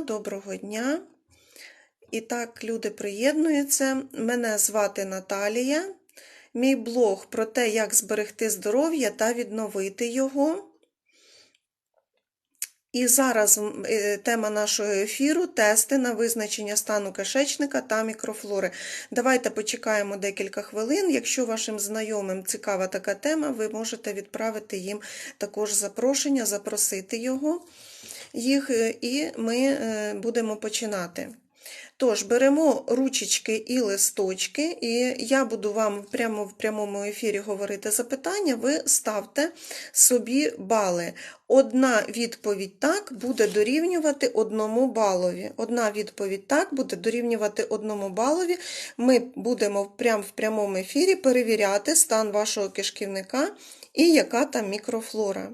Доброго дня. І так, люди приєднуються. Мене звати Наталія. Мій блог про те, як зберегти здоров'я та відновити його. І зараз е, тема нашого ефіру тести на визначення стану кишечника та мікрофлори. Давайте почекаємо декілька хвилин. Якщо вашим знайомим цікава така тема, ви можете відправити їм також запрошення, запросити його, їх, е, і ми е, будемо починати. Тож, беремо ручечки і листочки, і я буду вам прямо в прямому ефірі говорити запитання, ви ставте собі бали. Одна відповідь так буде дорівнювати одному балові. Одна відповідь так буде дорівнювати одному балові. Ми будемо прямо в прямому ефірі перевіряти стан вашого кишківника і яка там мікрофлора.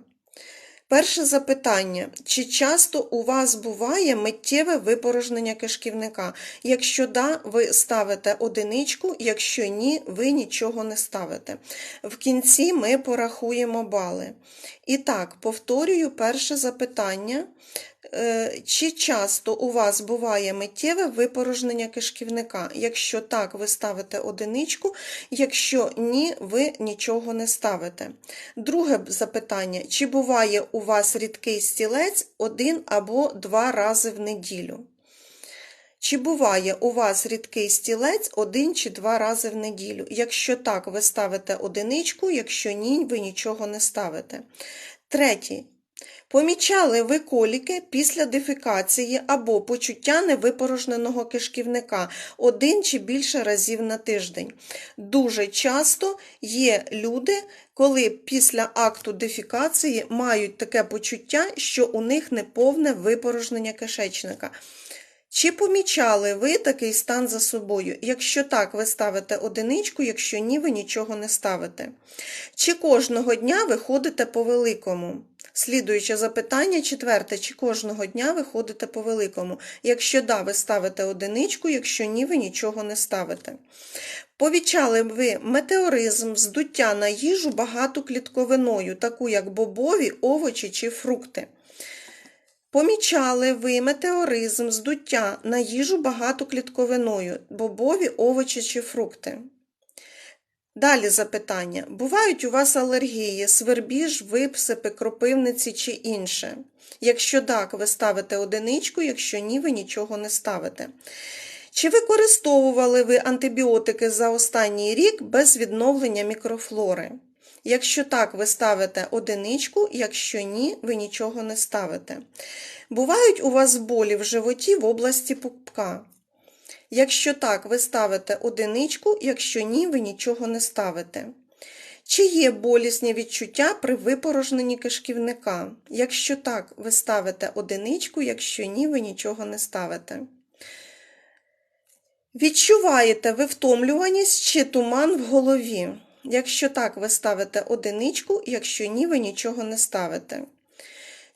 Перше запитання. Чи часто у вас буває миттєве випорожнення кишківника? Якщо да, ви ставите одиничку, якщо ні, ви нічого не ставите. В кінці ми порахуємо бали. І так, повторюю перше запитання. Е, Чи часто у вас буває миттєве випорожнення кишківника? Якщо так, ви ставите одиничку, якщо ні, ви нічого не ставите. Друге запитання: чи буває у вас рідкий стілець один або два рази в неділю? Чи буває у вас рідкий стілець один чи два рази в неділю? Якщо так, ви ставите одиничку, якщо ні, ви нічого не ставите. Третє. Помічали ви коліки після дефекації або почуття невипорожненого кишківника один чи більше разів на тиждень. Дуже часто є люди, коли після акту дефекації мають таке почуття, що у них неповне випорожнення кишечника. Чи помічали ви такий стан за собою? Якщо так, ви ставите одиничку, якщо ні, ви нічого не ставите. Чи кожного дня ви ходите по великому? Слідуюче запитання, четверте, чи кожного дня ви ходите по великому? Якщо да, ви ставите одиничку, якщо ні, ви нічого не ставите. Повічали ви метеоризм, здуття на їжу багатоклітковиною, таку як бобові, овочі чи фрукти. Помічали ви метеоризм, здуття на їжу багатоклітковиною, бобові, овочі чи фрукти. Далі запитання. Бувають у вас алергії, свербіж, випсипи, кропивниці чи інше? Якщо так, ви ставите одиничку, якщо ні, ви нічого не ставите. Чи використовували ви антибіотики за останній рік без відновлення мікрофлори? Якщо так, ви ставите одиничку, якщо ні, ви нічого не ставите. Бувають у вас болі в животі в області пупка? Якщо так, ви ставите одиничку, якщо ні, ви нічого не ставите. Чи є болісні відчуття при випорожненні кишківника? Якщо так, ви ставите одиничку, якщо ні, ви нічого не ставите. Відчуваєте ви втомлюваність чи туман в голові? Якщо так, ви ставите одиничку, якщо ні, ви нічого не ставите.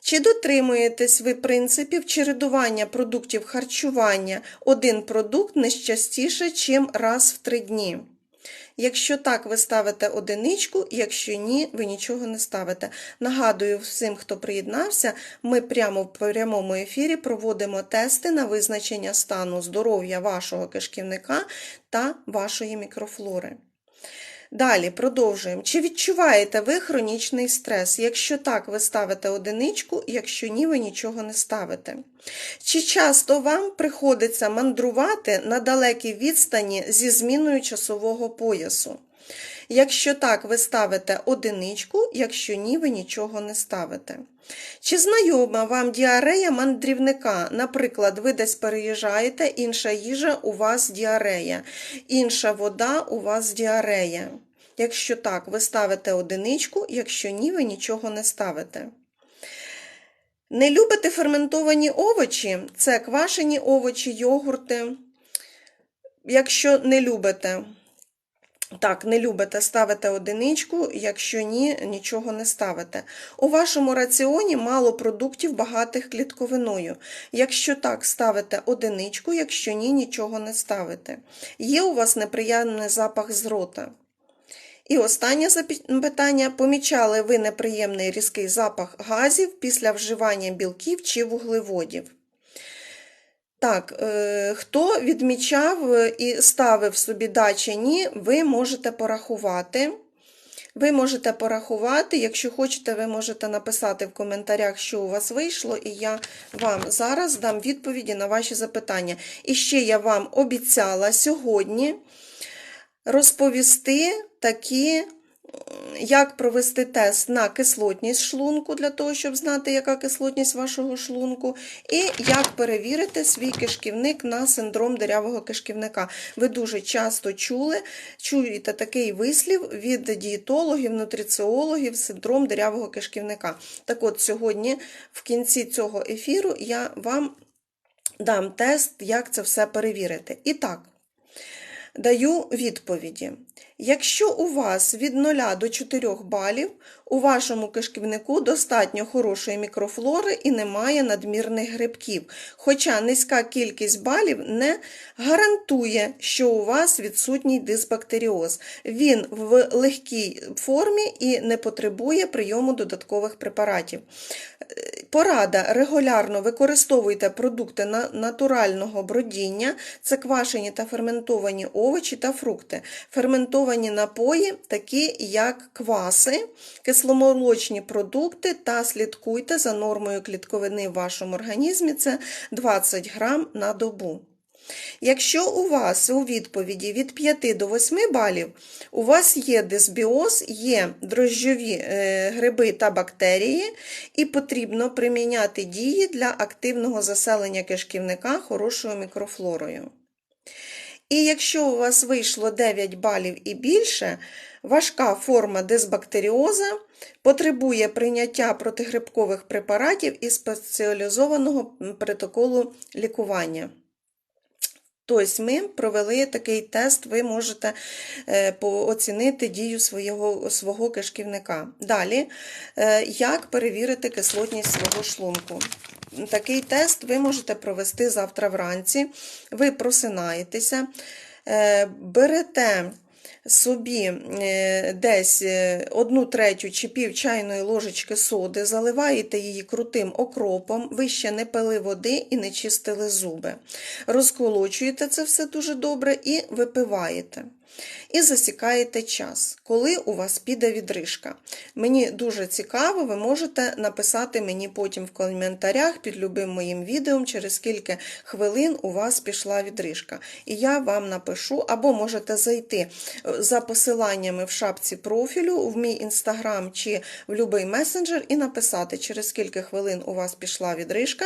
Чи дотримуєтесь ви принципів чередування продуктів харчування один продукт не частіше, чим раз в три дні? Якщо так, ви ставите одиничку, якщо ні, ви нічого не ставите. Нагадую всім, хто приєднався, ми прямо в прямому ефірі проводимо тести на визначення стану здоров'я вашого кишківника та вашої мікрофлори. Далі продовжуємо. Чи відчуваєте ви хронічний стрес? Якщо так, ви ставите одиничку, якщо ні, ви нічого не ставите. Чи часто вам приходиться мандрувати на далекій відстані зі зміною часового поясу? Якщо так, ви ставите одиничку, якщо ні, ви нічого не ставите. Чи знайома вам діарея мандрівника? Наприклад, ви десь переїжджаєте, інша їжа у вас діарея, інша вода у вас діарея. Якщо так, ви ставите одиничку, якщо ні, ви нічого не ставите. Не любите ферментовані овочі? Це квашені овочі, йогурти. Якщо не любите, так, не любите, ставите одиничку, якщо ні, нічого не ставите. У вашому раціоні мало продуктів багатих клітковиною. Якщо так, ставите одиничку, якщо ні, нічого не ставите. Є у вас неприємний запах з рота. І останнє запитання. Помічали ви неприємний різкий запах газів після вживання білків чи вуглеводів? Так, е, хто відмічав е, і ставив собі да чи ні, ви можете порахувати. Ви можете порахувати, якщо хочете, ви можете написати в коментарях, що у вас вийшло, і я вам зараз дам відповіді на ваші запитання. І ще я вам обіцяла сьогодні розповісти такі, як провести тест на кислотність шлунку, для того, щоб знати, яка кислотність вашого шлунку, і як перевірити свій кишківник на синдром дирявого кишківника. Ви дуже часто чули, чуєте такий вислів від дієтологів, нутриціологів, синдром дирявого кишківника. Так от, сьогодні, в кінці цього ефіру, я вам дам тест, як це все перевірити. І так, даю відповіді. Якщо у вас від 0 до 4 балів, у вашому кишківнику достатньо хорошої мікрофлори і немає надмірних грибків. Хоча низька кількість балів не гарантує, що у вас відсутній дисбактеріоз. Він в легкій формі і не потребує прийому додаткових препаратів. Порада регулярно використовуйте продукти натурального бродіння, це квашені та ферментовані овочі та фрукти. Ферментовані напої, такі як кваси, кисломолочні продукти та слідкуйте за нормою клітковини в вашому організмі, це 20 грам на добу. Якщо у вас у відповіді від 5 до 8 балів, у вас є дисбіоз, є дрожжові е, гриби та бактерії, і потрібно приміняти дії для активного заселення кишківника хорошою мікрофлорою. І якщо у вас вийшло 9 балів і більше, важка форма дисбактеріоза потребує прийняття протигрибкових препаратів і спеціалізованого протоколу лікування. Тобто ми провели такий тест, ви можете е, оцінити дію свого, свого кишківника. Далі, е, як перевірити кислотність свого шлунку? Такий тест ви можете провести завтра вранці. Ви просинаєтеся, е, берете собі е, десь е, одну третю чи пів чайної ложечки соди, заливаєте її крутим окропом, ви ще не пили води і не чистили зуби. Розколочуєте це все дуже добре і випиваєте. І засікаєте час, коли у вас піде відрижка. Мені дуже цікаво, ви можете написати мені потім в коментарях під любим моїм відео, через скільки хвилин у вас пішла відрижка. І я вам напишу, або можете зайти е, за посиланнями в шапці профілю, в мій інстаграм чи в будь-який месенджер і написати, через скільки хвилин у вас пішла відрижка.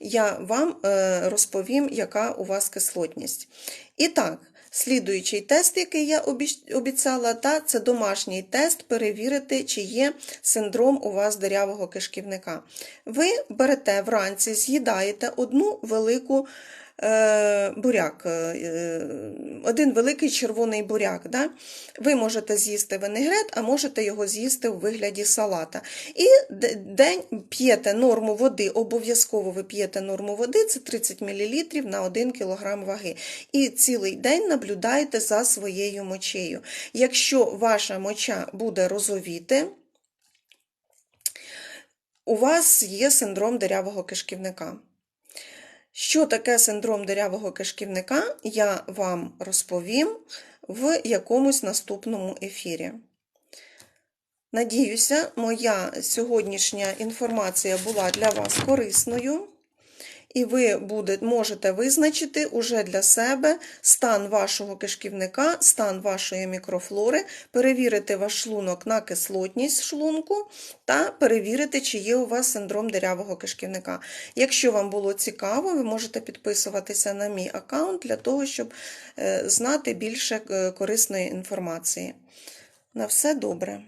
Я вам е, розповім, яка у вас кислотність. І так. Слідуючий тест, який я обіцяла, та це домашній тест перевірити, чи є синдром у вас дирявого кишківника. Ви берете вранці, з'їдаєте одну велику буряк, е, е, один великий червоний буряк. Да? Ви можете з'їсти винегрет, а можете його з'їсти у вигляді салата. І день п'єте норму води, обов'язково ви п'єте норму води, це 30 мл на 1 кг ваги. І цілий день наблюдаєте за своєю мочею. Якщо ваша моча буде розовіти, у вас є синдром дирявого кишківника. Що таке синдром дирявого кишківника, я вам розповім в якомусь наступному ефірі. Надіюся, моя сьогоднішня інформація була для вас корисною, і ви буде, можете визначити уже для себе стан вашого кишківника, стан вашої мікрофлори, перевірити ваш шлунок на кислотність шлунку та перевірити, чи є у вас синдром дирявого кишківника. Якщо вам було цікаво, ви можете підписуватися на мій аккаунт для того, щоб е, знати більше е, корисної інформації. На все добре.